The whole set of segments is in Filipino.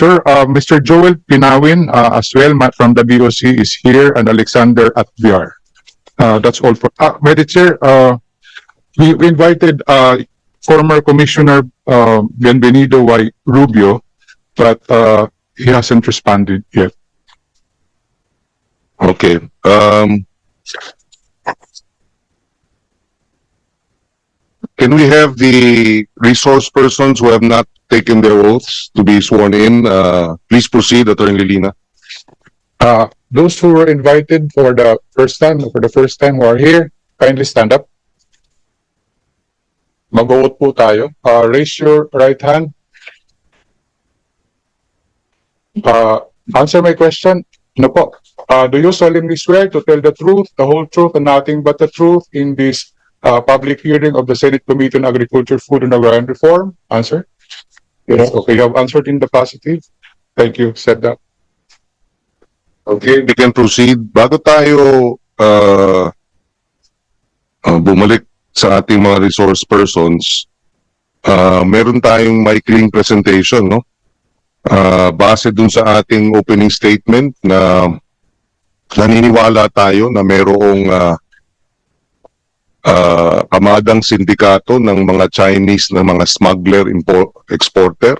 Sir, uh, Mr. Joel Pinawin, uh, as well, from the BOC is here, and Alexander at VR. Uh, that's all for, uh, Madam Chair, uh, we, we invited, uh, former Commissioner, uh, Bienvenido Y. Rubio, but, uh, he hasn't responded yet. Okay, um. Can we have the resource persons who have not taken their oaths to be sworn in? Uh, please proceed, Attorney Lina. Uh, those who were invited for the first time, for the first time who are here, kindly stand up. Mag-vote po tayo. Uh, raise your right hand. Uh, answer my question. No po. Uh, do you solemnly swear to tell the truth, the whole truth, and nothing but the truth in this uh, public hearing of the Senate Committee on Agriculture, Food, and Agrarian Reform? Answer. Yes. Okay, you have answered in the positive. Thank you. Said that. Okay, we can proceed. Bago tayo, uh, uh, bumalik sa ating mga resource persons, uh, meron tayong maikling presentation, no? Uh, base dun sa ating opening statement na naniniwala tayo na merong uh, uh, kamadang sindikato ng mga Chinese na mga smuggler exporter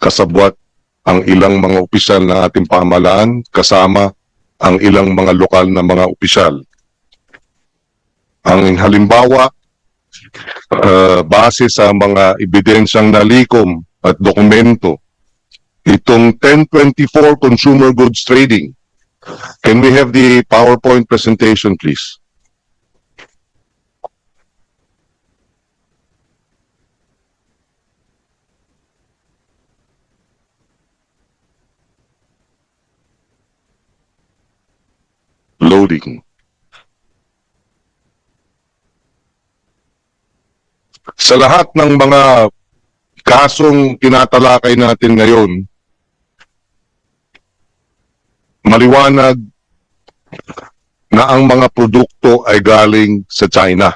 kasabwat ang ilang mga opisyal ng ating pamahalaan kasama ang ilang mga lokal na mga opisyal. Ang halimbawa, uh, base sa mga ebidensyang nalikom at dokumento, itong 1024 Consumer Goods Trading. Can we have the PowerPoint presentation, please? Loading. Sa lahat ng mga kasong tinatalakay natin ngayon, maliwanag na ang mga produkto ay galing sa China.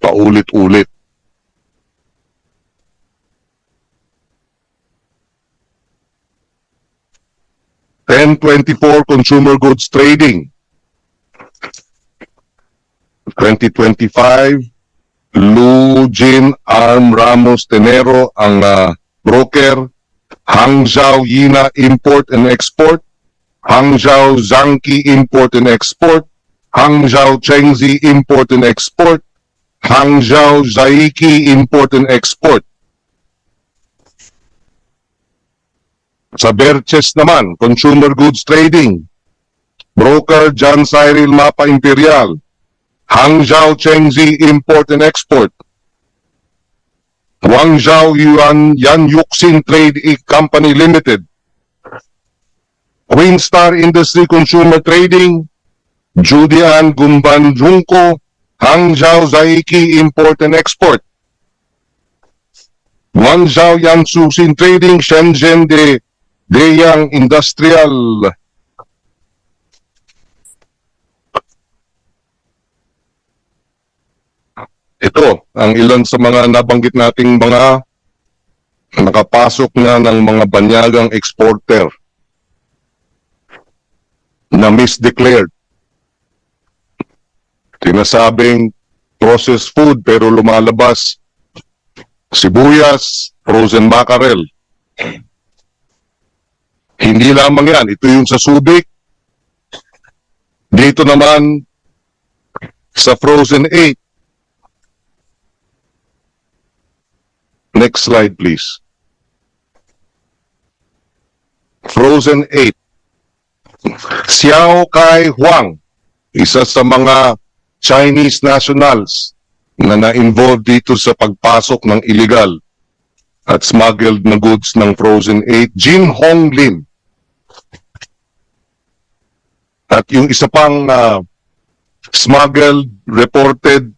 Paulit-ulit. Ten twenty-four Consumer Goods Trading. 2025, Lu Jin Arm Ramos Tenero ang ah, broker, Hangzhou Yina Import and Export, Hangzhou Zhangqi Import and Export, Hangzhou Chengzi Import and Export, Hangzhou Zaiki Import and Export. Sa Berches naman, Consumer Goods Trading, Broker John Cyril Mapa Imperial, Hangzhou Chengzi Import and Export, Guangzhou Yuan Yan Yuxin Trade Company Limited, Queen Star Industry Consumer Trading, Judian Gumban Junko, Hangzhou Zaiki Import and Export, Guangzhou Yansuxin Trading, Shenzhen de Deyang Industrial Ito, ang ilan sa mga nabanggit nating mga nakapasok na ng mga banyagang exporter na misdeclared. Sinasabing processed food pero lumalabas sibuyas, frozen mackerel. Hindi lamang yan, ito yung sa Subic. Dito naman sa Frozen 8, Next slide, please. Frozen 8. Xiao Kai Huang, isa sa mga Chinese nationals na na-involve dito sa pagpasok ng illegal at smuggled na goods ng Frozen 8. Jin Hong Lim. At yung isa pang ah, smuggled, reported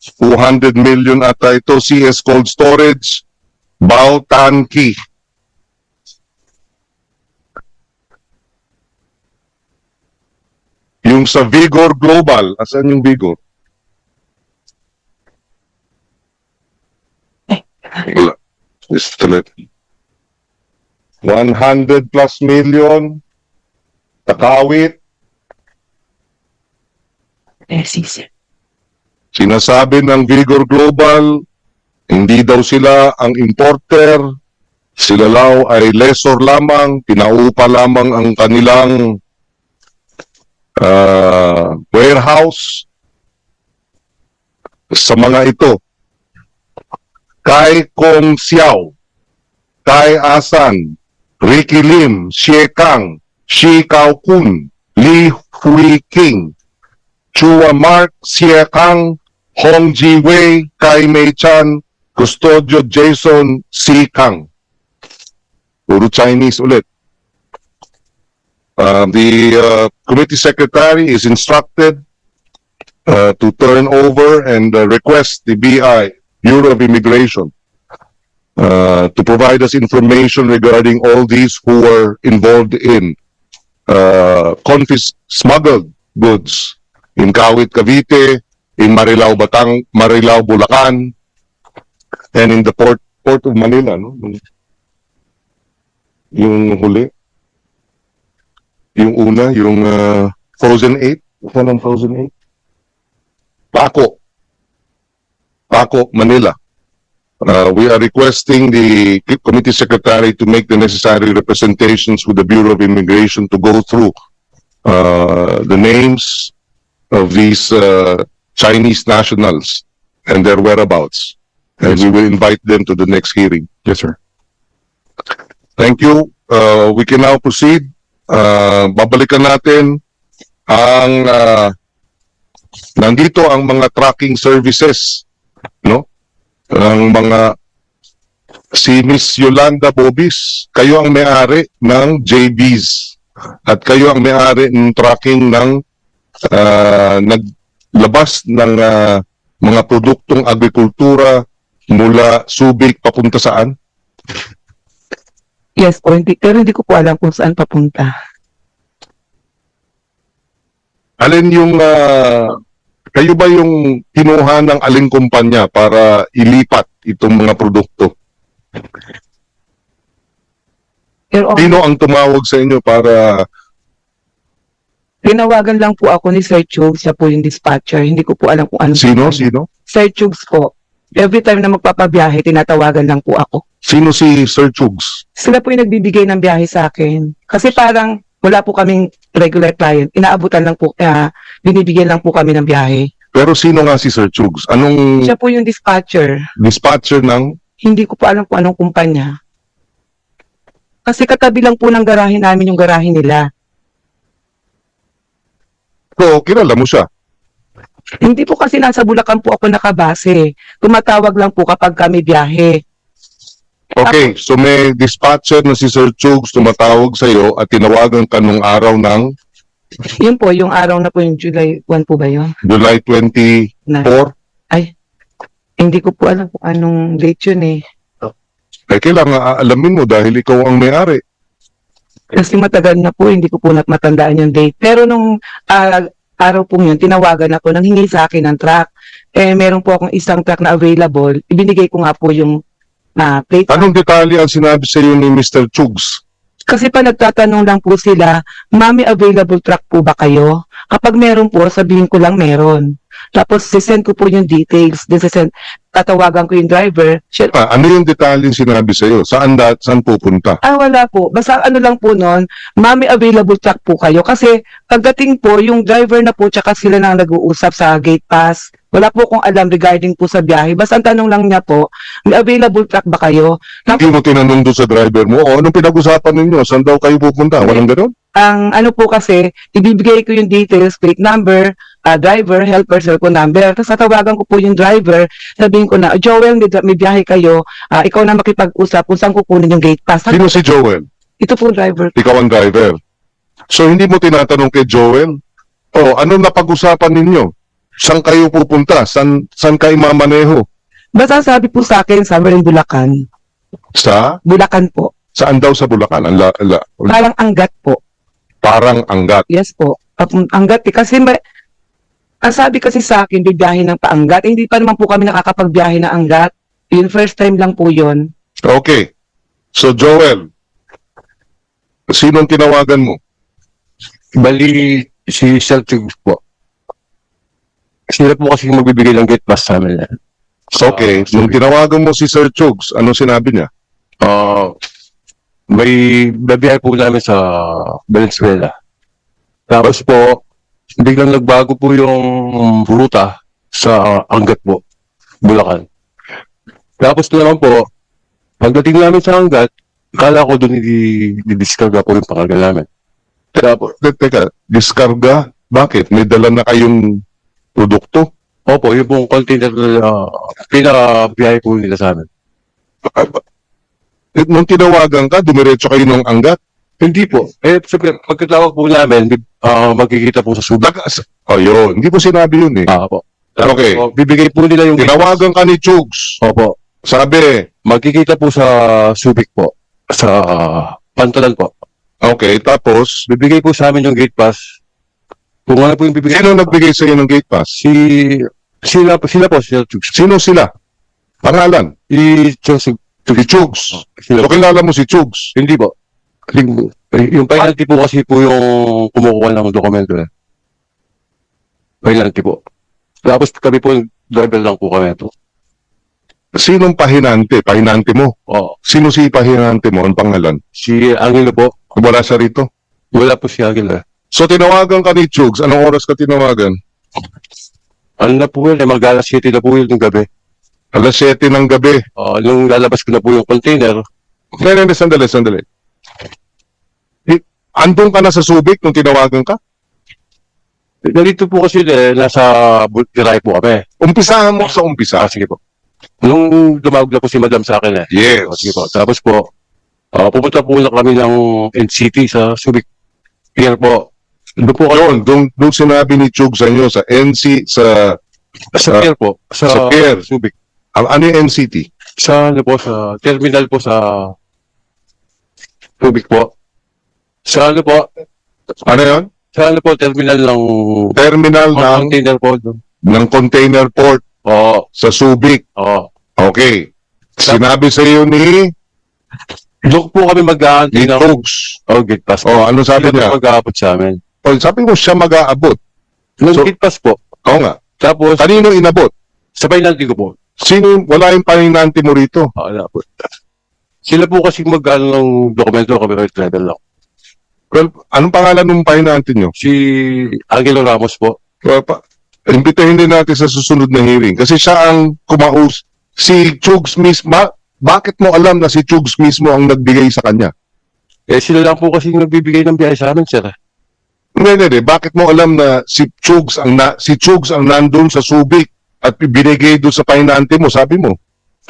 200 million ata ito, CS Cold Storage, Bao Tan Ki. Yung sa Vigor Global, asan yung Vigor? Wala. Let- 100 plus million, Takawit, Sinasabi ng Vigor Global, hindi daw sila ang importer, sila law ay lesor lamang, pinaupa lamang ang kanilang ah, warehouse sa mga ito. Kay Kong Xiao, Kay Asan, Ricky Lim, Xie Kang, Shi Kao Kun, Li Hui King, Chua Mark, Xie Kang, Hong Ji Wei, Kai Mei Chan, Custodio Jason Si Kang. Puro Chinese ulit. Uh, the uh, committee secretary is instructed uh, to turn over and uh, request the BI, Bureau of Immigration, uh, to provide us information regarding all these who were involved in uh, smuggled goods in Kawit, Cavite, in Marilao, Batang, Marilao, Bulacan, and in the port port of Manila, no? Yung huli. Yung una, yung uh, Frozen 8. Ano ng Frozen 8? Paco. Paco, Manila. Uh, we are requesting the committee secretary to make the necessary representations with the Bureau of Immigration to go through uh, the names of these uh, Chinese nationals and their whereabouts. And we will invite them to the next hearing. Yes, sir. Thank you. Uh, we can now proceed. Uh, babalikan natin ang uh, nandito ang mga tracking services, no? Ang mga si Miss Yolanda Bobis, kayo ang may-ari ng JBs at kayo ang may-ari ng tracking ng uh, naglabas ng uh, mga produktong agrikultura mula Subic papunta saan? Yes po, hindi, pero hindi ko po alam kung saan papunta. Alin yung ah, kayo ba yung kinuha ng aling kumpanya para ilipat itong mga produkto? Pero Sino ang tumawag sa inyo para tinawagan lang po ako ni Sir Chugs, siya po yung dispatcher. Hindi ko po alam kung ano. sino sino? Sir Chugs po. Every time na magpapabiyahe, tinatawagan lang po ako. Sino si Sir Chugs? Sila po yung nagbibigay ng biyahe sa akin. Kasi parang wala po kaming regular client. Inaabutan lang po, ah, binibigyan lang po kami ng biyahe. Pero sino nga si Sir Chugs? Anong Siya po yung dispatcher. dispatcher ng Hindi ko po alam kung anong kumpanya. Kasi katabi lang po ng garahe namin yung garahe nila. So, kilala mo siya. Hindi po kasi nasa Bulacan po ako nakabase. Tumatawag lang po kapag kami biyahe. Okay, so may dispatcher na si Sir Chugs tumatawag sa iyo at tinawagan ka nung araw ng Yun po, yung araw na po yung July 1 po ba yun? July 24. Na, hindi ko po alam kung anong date yun eh. Eh, kailangan aalamin mo dahil ikaw ang may-ari. Kasi matagal na po, hindi ko po matandaan yung date. Pero nung ah, araw po yun, tinawagan ako nang hingi sa akin ng truck. Eh, meron po akong isang truck na available. Ibinigay ko nga po yung ah, plate. Anong detalye ang sinabi sa iyo ni Mr. Chugs? Kasi pa nagtatanong lang po sila, Mami, available truck po ba kayo? Kapag meron po, sabihin ko lang meron. Tapos, sisend ko po yung details. Then, sisend, tatawagan ko yung driver. Siya, Ah, ano yung detalye sinabi sa iyo? Saan dat saan pupunta? ah, wala po. Basta ano lang po noon, Mami, available truck po kayo. Kasi, pagdating po, yung driver na po, tsaka sila na nag-uusap sa gate pass. Wala po kong alam regarding po sa biyahe. Basta ang tanong lang niya po, may available truck ba kayo? Hindi mo tinanong doon sa driver mo, o anong pinag-usapan ninyo? Saan daw kayo pupunta? Walang gano'n? ang ano po kasi, ibibigay ko yung details, plate number, ah, driver, helper, cellphone number. Tapos tatawagan ko po yung driver, sabihin ko na, Joel, may, may biyahe kayo, ah, ikaw na makipag-usap kung saan kukunin yung gate pass. Sino si Joel? Ito po driver. Ikaw ang driver. So, hindi mo tinatanong kay Joel, o ano napag-usapan ninyo? Saan kayo pupunta? Saan, saan kayo mamaneho? Basta sabi po sa akin, somewhere in Bulacan. Sa? Bulacan po. Saan daw sa Bulacan? Ang la, la- Parang anggat po. parang anggat. Yes po. Pap- Anggat eh. Kasi may, ang sabi kasi sa akin, bibiyahe ng paanggat. Eh, Hindi pa naman po kami nakakapagbiyahe ng anggat. Yun, first time lang po yun. Okay. So, Joel, Sinong tinawagan mo? Bali, si Sir Chugs po. Sila po kasi yung magbibigay ng gate pass sa amin. eh. Okay, Ah, nung tinawagan mo si Sir Chugs, ano sinabi niya? Ah, may babiyahe po namin sa Valenzuela. Tapos po, biglang nagbago po yung ruta sa Angat po, Bulacan. Tapos na naman po, pagdating namin sa Angat, kala ko doon i-discarga po yung pangalan namin. Tapos, Te- Teka, diskarga? Bakit? May dala na kayong produkto? opo, yung pong container na pinaka-biyahe po nila sa amin. Nung tinawagan ka, dumiretso kayo ng anggat? Hindi po. Eh, sabi, pagkatawag po namin, ah, magkikita po sa. Daga, oh, yun. Hindi po sinabi yun eh. Ah, po. Okay. po, bibigay po nila yung... Tinawagan ka ni Chugs. Opo. Sabi, Magkikita po sa Subic po. Sa Pantalan po. okay, tapos, Bibigay po sa amin yung gate pass. Kung ano po yung bibigay. sino nagbigay sa iyo ng gate pass? Si... Sila, sila po, sila Chugs. Sino sila? Pangalan? Si Chugs. Si Chugs. So, kilala mo si Chugs. Hindi po. Yung, yung penalty po kasi po yung kumukuha ng dokumento eh. Penalty po. Tapos kami po, driver lang po kami ito. Sinong pahinante? Pahinante mo? Oh, Sino si pahinante mo? Ang pangalan? si Angelo po, Wala siya rito. wala po si Angelo. So, tinawagan ka ni Chugs. Anong oras ka tinawagan? Ano na po yun, eh, mag-alas 7 na po yun ng gabi. Alas 7 ng gabi. Oh, nung lalabas ko na po yung container, Hindi, hindi, sandali, sandali. Andun ka na sa Subic nung tinawagan ka? Narito po kasi eh, nasa Bultiray po kami. Umpisahan mo sa umpisa. Ah, sige po. Nung lumawag na po si madam sa akin eh. Yes. Oh, sige po. Tapos po, ah, pupunta po na kami ng NCT sa Subic. Pier po. Doon po kami, Yun, doon, doon sinabi ni Chug sa inyo, sa NC, sa, sa pier po. Sa, sa pier. Subic. ang ano yung NCT? Sa ano po, sa terminal po sa Subic po. Sa ano po, Ano yun? sa ano po, terminal ng Terminal ng, container po. doon. ng container port Oo, sa Subic. oo. Okay. Sinabi sa iyo ni, Doon po kami ni mag-aantay ng Chugs. oh, gate pass. Oh, ano sabi niya? mag-aabot sa amin. Oh, sabi mo siya mag-aabot. Nung So- gate pass po. Oo nga. Tapos, Kanino inabot? sa penalty ko po. Sino, wala yung paninante mo rito. Ah, Wala po. Sila po kasi mag-ano ng dokumento kami kay driver lang. Well, anong pangalan ng paninante nyo? Si Angelo Ramos po. Well, pa, imbitahin din natin sa susunod na hearing. Kasi siya ang kumaus. Si Chugs mismo, ba- bakit mo alam na si Chugs mismo ang nagbigay sa kanya? Eh, sila lang po kasi yung nagbibigay ng biyahe sa amin, sir. Hindi, hindi, hindi. Bakit mo alam na si Chugs ang na, si Chugs ang nandun sa Subic at binigay doon sa pahinante mo, sabi mo.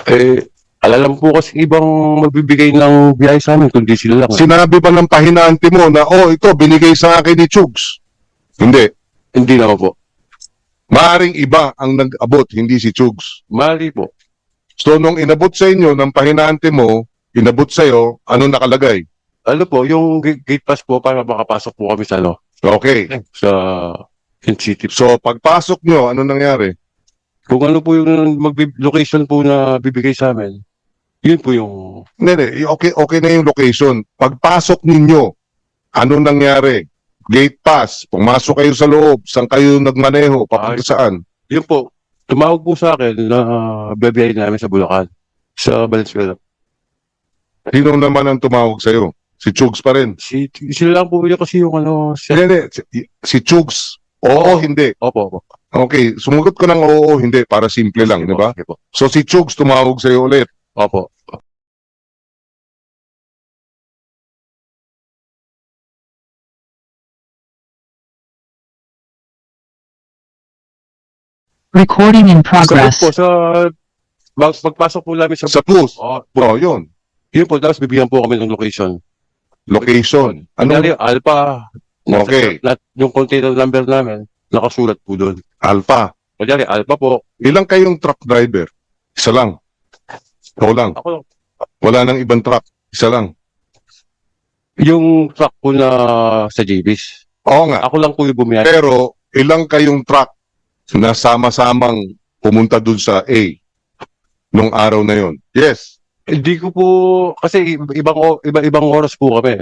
Eh, alalam po kasi ibang magbibigay ng biyahe sa amin, kundi sila lang. Sinabi ba ng pahinante mo na, oh, ito, binigay sa akin ni Chugs? Hindi. Hindi naman po. Maaring iba ang nag-abot, hindi si Chugs. Mali po. So, nung inabot sa inyo ng pahinante mo, inabot sa iyo, ano nakalagay? Ano po, yung ga- gate pass po para makapasok po kami sa ano, Okay. sa NCT. So, pagpasok nyo, ano nangyari? Kung ano po yung magbi- location po na bibigay sa amin, yun po yung Hindi, hindi. Okay, okay na yung location. Pagpasok ninyo, ano nangyari? Gate pass, pumasok kayo sa loob, saan kayo nagmaneho, papunta Ay. saan? Yun po, tumawag po sa akin na babiyahin namin sa Bulacan, sa Valenzuela. Sino naman ang tumawag sa'yo? Si Chugs pa rin. Si, sila lang po yun kasi yung ano, si, Hindi, hindi. Si, si Chugs. Oo, hindi. opo, opo. Okay, sumugot ko ng oo, hindi, para simple lang, di ba? Sige po. So, si Chugs tumawag sa'yo ulit. Opo. Recording in Sa progress. po, sa, mag, pagpasok po namin sa, Sa booth. oh, Oh, yun. yun po, tapos bibigyan po kami ng location. Location. Ano? Ano? Alpha. Okay. Na, yung container number namin, nakasulat po doon. Alpha. Kunyari, Alpha po. Ilang kayong truck driver? Isa lang. Ikaw lang. Ako, Wala nang ibang truck. Isa lang. yung truck ko na sa JB's, Oo nga. ako lang po yung bumiyay. Pero ilang kayong truck na sama-samang pumunta dun sa A nung araw na yon? Yes. Hindi ko po, kasi ibang, ibang, ibang oras po kami.